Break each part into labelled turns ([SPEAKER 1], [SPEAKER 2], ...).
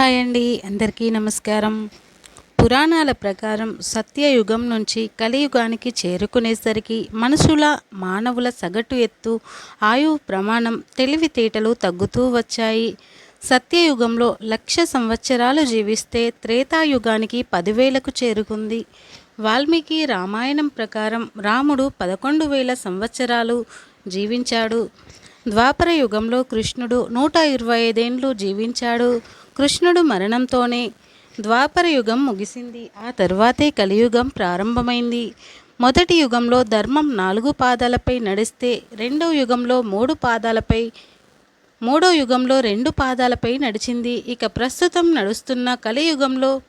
[SPEAKER 1] Hi అండి. అందరికీ నమస్కారం. పురాణాల ప్రకారం సత్యయుగం నుంచి కలియుగానికి చేరుకునేసరికి మనుషుల మానవుల సగటు ఎత్తు ఆయువు ప్రమాణం తెలివితేటలు తగ్గుతూ వచ్చాయి. సత్యయుగంలో లక్ష సంవత్సరాలు జీవిస్తే త్రేతాయుగానికి పదివేలకు చేరుకుంది. వాల్మీకి రామాయణం ప్రకారం రాముడు పదకొండు వేల సంవత్సరాలు జీవించాడు. ద్వాపర యుగంలో కృష్ణుడు నూట ఇరవై ఐదేండ్లు జీవించాడు. కృష్ణుడు మరణంతోనే ద్వాపర యుగం ముగిసింది. ఆ తర్వాతే కలియుగం ప్రారంభమైంది. మొదటి యుగంలో ధర్మం నాలుగు పాదాలపై నడిస్తే రెండో యుగంలో మూడు పాదాలపై మూడో యుగంలో రెండు పాదాలపై నడిచింది. ఇక ప్రస్తుతం నడుస్తున్న కలియుగంలో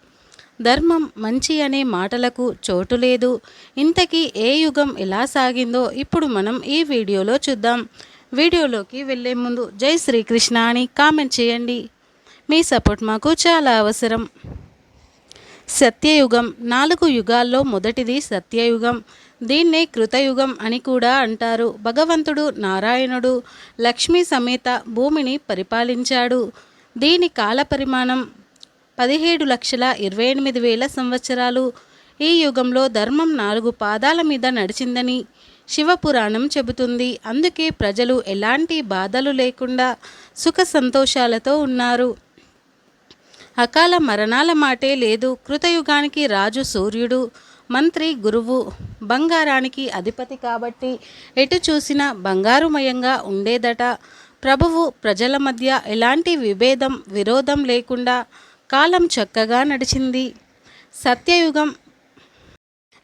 [SPEAKER 1] ధర్మం మంచి అనే మాటలకు చోటు లేదు. ఇంతకీ ఏ యుగం ఎలా సాగిందో ఇప్పుడు మనం ఈ వీడియోలో చూద్దాం. వీడియోలోకి వెళ్ళే ముందు జై శ్రీకృష్ణ అని కామెంట్ చేయండి. మీ సపోర్ట్ మాకు చాలా అవసరం. సత్యయుగం నాలుగు యుగాల్లో మొదటిది సత్యయుగం. దీన్నే కృతయుగం అని కూడా అంటారు. భగవంతుడు నారాయణుడు. లక్ష్మీ సమేత భూమిని పరిపాలించాడు. దీని కాల పరిమాణం పదిహేడు లక్షల ఇరవై ఎనిమిది వేల సంవత్సరాలు. ఈ యుగంలో ధర్మం నాలుగు పాదాల మీద నడిచిందని శివపురాణం చెబుతుంది. అందుకే ప్రజలు ఎలాంటి బాధలు లేకుండా సుఖ సంతోషాలతో ఉన్నారు. అకాల మరణాల మాటే లేదు. కృతయుగానికి రాజు సూర్యుడు మంత్రి గురువు బంగారానికి అధిపతి కాబట్టి ఎటు చూసినా బంగారుమయంగా ఉండేదట. ప్రభువు ప్రజల మధ్య ఎలాంటి విభేదం విరోధం లేకుండా కాలం చక్కగా నడిచింది. సత్యయుగం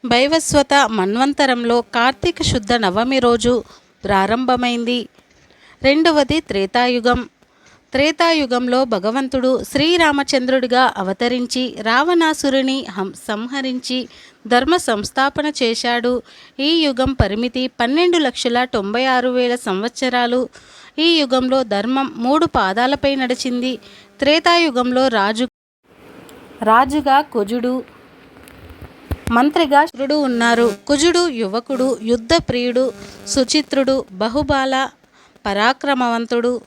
[SPEAKER 1] భైవస్వత మన్వంతరంలో కార్తీక శుద్ధ నవమి రోజు ప్రారంభమైంది. రెండవది త్రేతాయుగం. త్రేతాయుగంలో భగవంతుడు శ్రీరామచంద్రుడిగా అవతరించి రావణాసురుని హం సంహరించి ధర్మ సంస్థాపన చేశాడు. ఈ యుగం పరిమితి పన్నెండు లక్షల తొంభై ఆరు వేల సంవత్సరాలు. ఈ యుగంలో ధర్మం మూడు పాదాలపై నడిచింది. త్రేతాయుగంలో రాజు రాజుగా కుజుడు మంత్రిగా శురుడు ఉన్నారు. కుజుడు యువకుడు యుద్ధ ప్రియుడు సుచిత్రుడు బహుబాల పరాక్రమవంతుడు.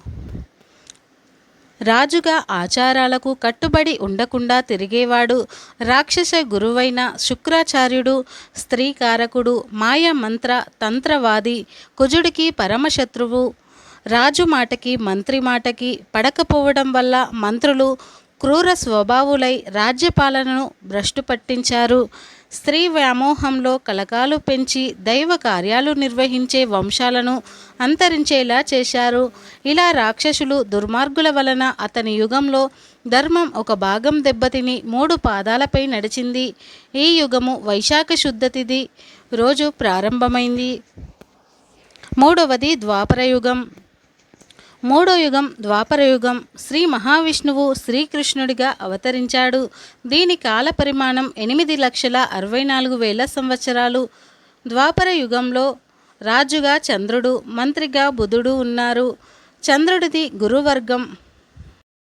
[SPEAKER 1] రాజుగా ఆచారాలకు కట్టుబడి ఉండకుండా తిరిగేవాడు రాక్షస గురువైన శుక్రాచార్యుడు స్త్రీకారకుడు మాయ మంత్ర తంత్రవాది కుజుడికి పరమశత్రువు. రాజు మాటకి మంత్రి మాటకి పడకపోవడం వల్ల మంత్రులు క్రూర స్వభావులై రాజ్యపాలనను భ్రష్టు పట్టించారు స్త్రీ వ్యామోహంలో కలకాలు పెంచి దైవ కార్యాలు నిర్వహించే వంశాలను అంతరించేలా చేశారు. ఇలా రాక్షసులు దుర్మార్గుల వలన అతని యుగంలో ధర్మం ఒక భాగం దెబ్బతిని మూడు పాదాలపై నడిచింది. ఈ యుగము వైశాఖ శుద్ధతిది రోజు ప్రారంభమైంది. మూడవది ద్వాపరయుగం మూడో యుగం ద్వాపర యుగం శ్రీ మహావిష్ణువు శ్రీకృష్ణుడిగా అవతరించాడు. దీని కాల పరిమాణం ఎనిమిది లక్షల అరవై నాలుగు వేల సంవత్సరాలు. ద్వాపర యుగంలో రాజుగా చంద్రుడు మంత్రిగా బుధుడు ఉన్నారు. చంద్రుడిది గురువర్గం.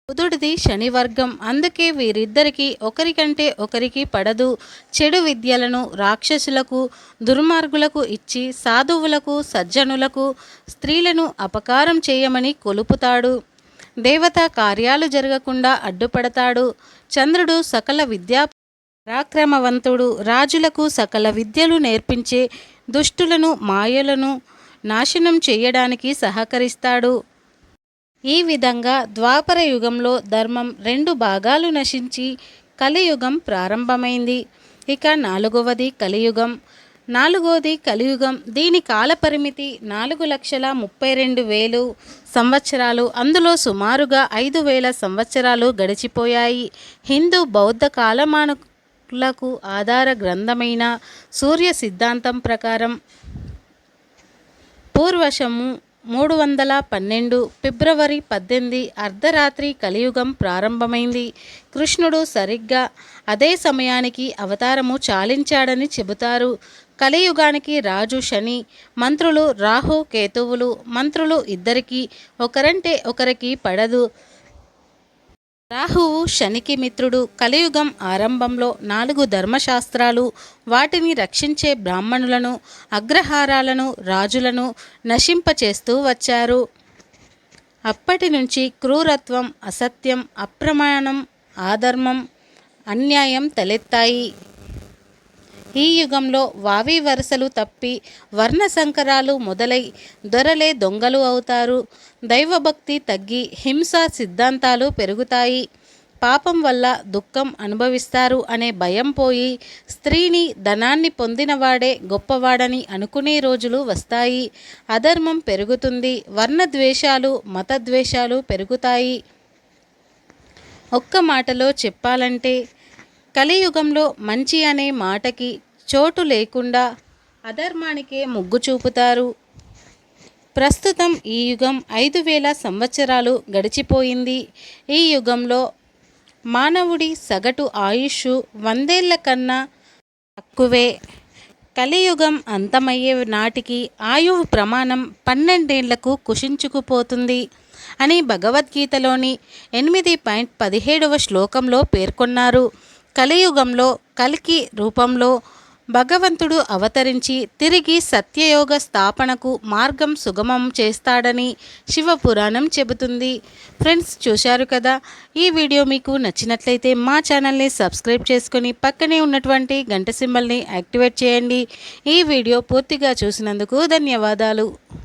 [SPEAKER 1] బుధుడిది శనివర్గం. అందుకే వీరిద్దరికి ఒకరికంటే ఒకరికి పడదు. చెడు విద్యలను రాక్షసులకు దుర్మార్గులకు ఇచ్చి సాధువులకు సజ్జనులకు స్త్రీలను అపకారం చేయమని కొలుపుతాడు. దేవత కార్యాలు జరగకుండా అడ్డుపడతాడు. చంద్రుడు సకల విద్యా పరాక్రమవంతుడు. రాజులకు సకల విద్యలు నేర్పించే దుష్టులను మాయలను నాశనం చేయడానికి సహకరిస్తాడు. ఈ విధంగా ద్వాపర యుగంలో ధర్మం రెండు భాగాలు నశించి కలియుగం ప్రారంభమైంది. ఇక నాలుగవది కలియుగం. నాలుగవది కలియుగం దీని కాలపరిమితి నాలుగు లక్షల ముప్పై రెండు వేలు సంవత్సరాలు. అందులో సుమారుగా ఐదు వేల సంవత్సరాలు గడిచిపోయాయి. హిందూ బౌద్ధ కాలమానులకు ఆధార గ్రంథమైన సూర్య సిద్ధాంతం ప్రకారం పూర్వశము మూడు వందల పన్నెండు ఫిబ్రవరి పద్దెనిమిది అర్ధరాత్రి కలియుగం ప్రారంభమైంది. కృష్ణుడు సరిగ్గా అదే సమయానికి అవతారము చాలించాడని చెబుతారు. కలియుగానికి రాజు శని మంత్రులు రాహు కేతువులు మంత్రులు ఇద్దరికీ ఒకరంటే ఒకరికి పడదు. రాహువు శనికి మిత్రుడు కలియుగం ఆరంభంలో నాలుగు ధర్మశాస్త్రాలు వాటిని రక్షించే బ్రాహ్మణులను అగ్రహారాలను రాజులను నశింపచేస్తూ వచ్చారు. అప్పటి నుంచి క్రూరత్వం అసత్యం అప్రమాణం ఆధర్మం అన్యాయం తలెత్తాయి. ఈ యుగంలో వావి వరసలు తప్పి వర్ణ సంకరాలు మొదలై దొరలే దొంగలు అవుతారు. దైవభక్తి తగ్గి హింస సిద్ధాంతాలు పెరుగుతాయి. పాపం వల్ల దుఃఖం అనుభవిస్తారు అనే భయం పోయి స్త్రీని ధనాన్ని పొందినవాడే గొప్పవాడని అనుకునే రోజులు వస్తాయి. అధర్మం పెరుగుతుంది వర్ణద్వేషాలు మతద్వేషాలు పెరుగుతాయి. ఒక్క మాటలో చెప్పాలంటే కలియుగంలో మంచి అనే మాటకి చోటు లేకుండా అధర్మానికే మొగ్గు చూపుతారు. ప్రస్తుతం ఈ యుగం ఐదు వేల సంవత్సరాలు గడిచిపోయింది. ఈ యుగంలో మానవుడి సగటు ఆయుష్ వందేళ్ళ కన్నా తక్కువే. కలియుగం అంతమయ్యే నాటికి ఆయువు ప్రమాణం పన్నెండేళ్ళకు కుషించుకుపోతుంది అని భగవద్గీతలోని ఎనిమిది పాయింట్ పదిహేడవ శ్లోకంలో పేర్కొన్నారు. కలియుగంలో కలికి రూపంలో భగవంతుడు అవతరించి తిరిగి సత్యయోగ స్థాపనకు మార్గం సుగమం చేస్తాడని శివపురాణం చెబుతుంది. ఫ్రెండ్స్ చూశారు కదా? ఈ వీడియో మీకు నచ్చినట్లయితే మా ఛానల్ని సబ్స్క్రైబ్ చేసుకుని పక్కనే ఉన్నటువంటి గంట సింబల్ని యాక్టివేట్ చేయండి. ఈ వీడియో పూర్తిగా చూసినందుకు ధన్యవాదాలు.